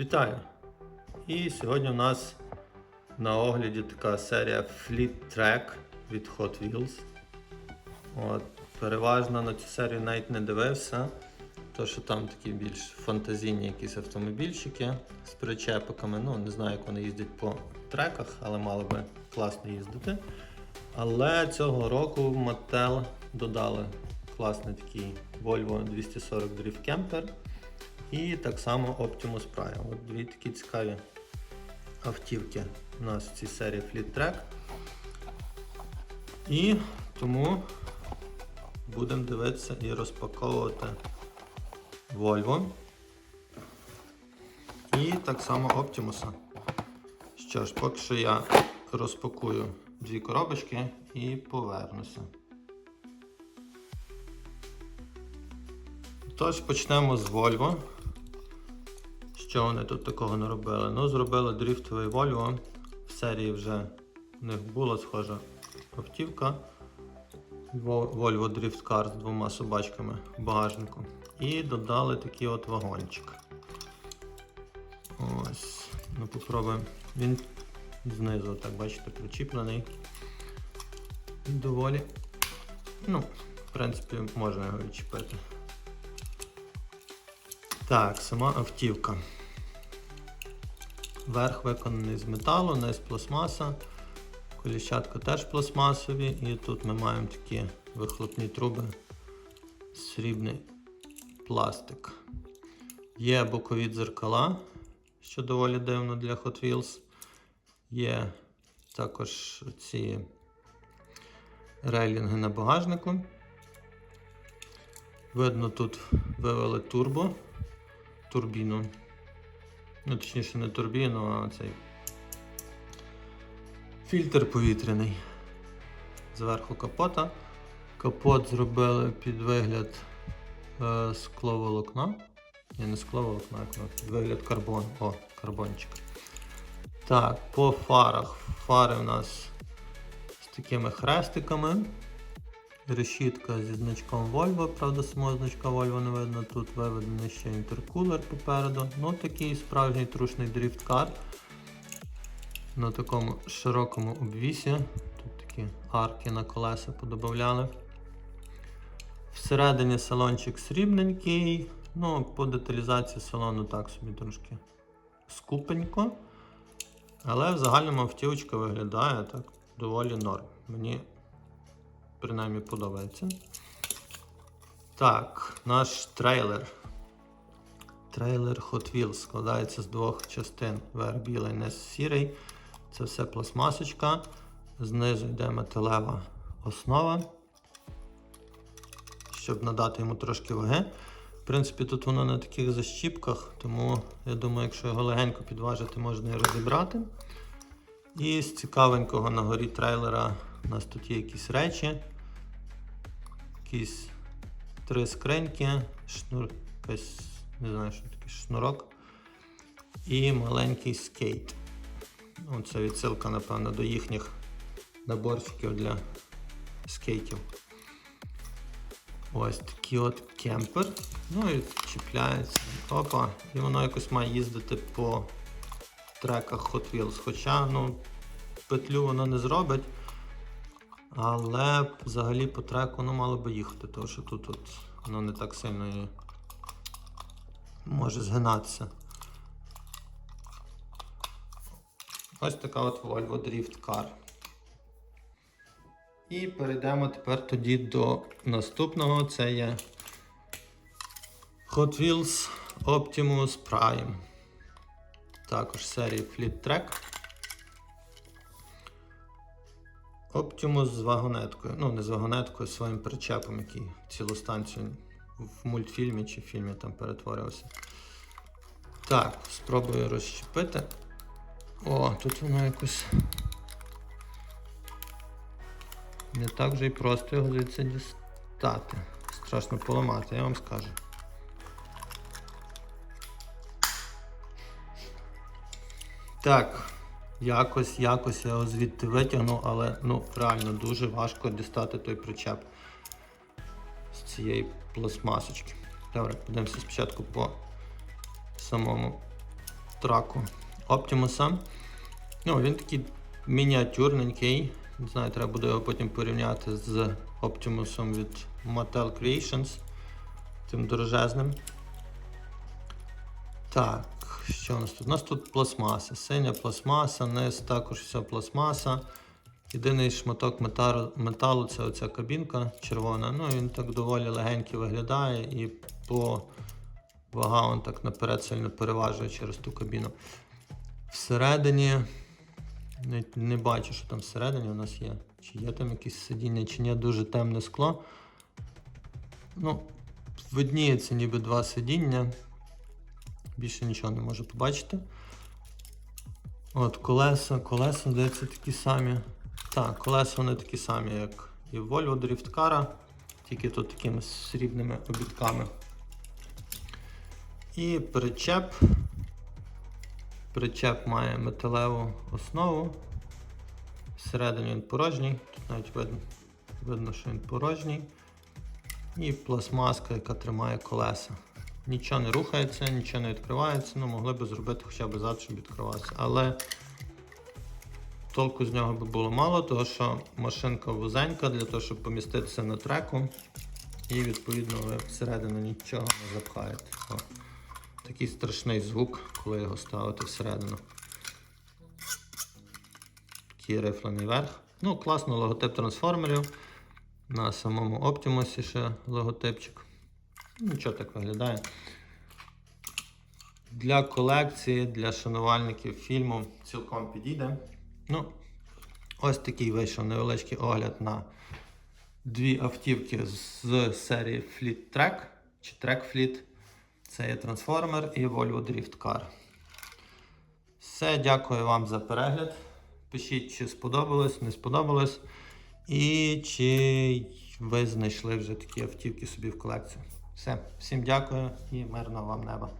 Вітаю! І сьогодні у нас на огляді така серія Fleet Track від Hot Wheels. От, переважно на цю серію навіть не дивився, то що там такі більш фантазійні якісь автомобільчики з причепиками. Ну, не знаю, як вони їздять по треках, але мали би класно їздити. Але цього року Mattel додали класний такий Volvo 240 Drift Camper. І так само Optimus Prime. От дві такі цікаві автівки у нас в цій серії Fleet Track. І тому будемо дивитися і розпаковувати Volvo. І так само Optimus. Що ж, поки що я розпакую дві коробочки і повернуся. Тож почнемо з Volvo. Що вони тут такого не робили? Ну, зробили дріфтовий Volvo. В серії вже в них була схожа автівка. Volvo Drift Car з двома собачками в багажнику. І додали такий от вагончик. Ось. Ну попробуємо. Він знизу, так бачите, причіплений. Доволі. Ну, в принципі, можна його відчепити. Так, сама автівка. Верх виконаний з металу, низ пластмаса. Коліщатка теж пластмасові. І тут ми маємо такі вихлопні труби. Срібний пластик. Є бокові дзеркала, що доволі дивно для Hot Wheels. Є також ці рейлінги на багажнику. Видно, тут вивели турбо, турбіну. Ну, точніше, не турбіну, а цей фільтр повітряний. Зверху капота. Капот зробили під вигляд е, скловолокна. Ні, не скловолокна, воно, під вигляд карбон. О, карбончик. Так, по фарах. Фари у нас з такими хрестиками. Решітка зі значком Volvo, правда, самого значка Volvo не видно. Тут виведений ще інтеркулер попереду. Ну, такий справжній трушний дріфткар. На такому широкому обвісі. Тут такі арки на колеса подобавляли. Всередині салончик срібненький. Ну, по деталізації салону так собі трошки скупенько. Але в загальному автівочка виглядає так доволі норм. Мені принаймні подобається. Так, наш трейлер. Трейлер Hot Wheels складається з двох частин. Верх білий, низ сірий. Це все пластмасочка. Знизу йде металева основа. Щоб надати йому трошки ваги. В принципі, тут воно на таких защіпках, тому я думаю, якщо його легенько підважити, можна і розібрати. І з цікавенького на горі трейлера у нас тут є якісь речі. Якісь три скриньки, шнур, якась, не знаю, що таке шнурок. І маленький скейт. Ну, Це відсилка, напевно, до їхніх наборчиків для скейтів. Ось такий от кемпер. Ну і чіпляється. Опа. І воно якось має їздити по треках Hot Wheels. Хоча, ну, петлю воно не зробить. Але взагалі по треку воно мало би їхати, тому що тут от воно не так сильно і може згинатися. Ось така от Volvo Drift Car. І перейдемо тепер тоді до наступного. Це є Hot Wheels Optimus Prime. Також серії Fleet Track. Optimus з вагонеткою. Ну, не з вагонеткою, а своїм причепом, який цілу станцію в мультфільмі чи фільмі там перетворився. Так, спробую розщепити. О, тут воно якось. Не так вже і просто його звідси дістати. Страшно поламати, я вам скажу. Так, якось, якось я звідти витягну, але ну, реально дуже важко дістати той причеп з цієї пластмасочки. Добре, подивимося спочатку по самому траку Optimus. Ну, він такий мініатюрненький. Не знаю, треба буде його потім порівняти з Optimus від Mattel Creations. Тим дорожезним. Так, що у нас тут? У нас тут пластмаса. Синя пластмаса, низ також вся пластмаса. Єдиний шматок металу, металу це оця кабінка червона. Ну він так доволі легенький виглядає і по вага він так наперед сильно переважує через ту кабіну. Всередині не, не бачу, що там всередині у нас є. Чи є там якісь сидіння, чи ні, дуже темне скло. Ну, видніється ніби два сидіння. Більше нічого не можу побачити. От, колеса, колеса, здається, такі самі. Так, колеса вони такі самі, як і в Volvo Drift Car, тільки тут такими срібними обідками. І причеп. Причеп має металеву основу. Всередині він порожній, тут навіть видно, видно, що він порожній. І пластмаска, яка тримає колеса. Нічого не рухається, нічого не відкривається. Ну, могли б зробити хоча б зад, щоб відкривався. Але толку з нього би було мало, тому що машинка вузенька для того, щоб поміститися на треку. І відповідно ви всередину нічого не запхаєте. О, такий страшний звук, коли його ставити всередину. Такий рифлений верх. Ну, класно логотип трансформерів. На самому Optimus ще логотипчик. Нічого так виглядає. Для колекції, для шанувальників фільму цілком підійде. Ну, ось такий вийшов невеличкий огляд на дві автівки з серії Fleet Track чи Track Fleet. Це є Transformer і Volvo Drift Car. Все, дякую вам за перегляд. Пишіть, чи сподобалось, не сподобалось. І чи ви знайшли вже такі автівки собі в колекцію. Все, всім дякую і мирного вам неба.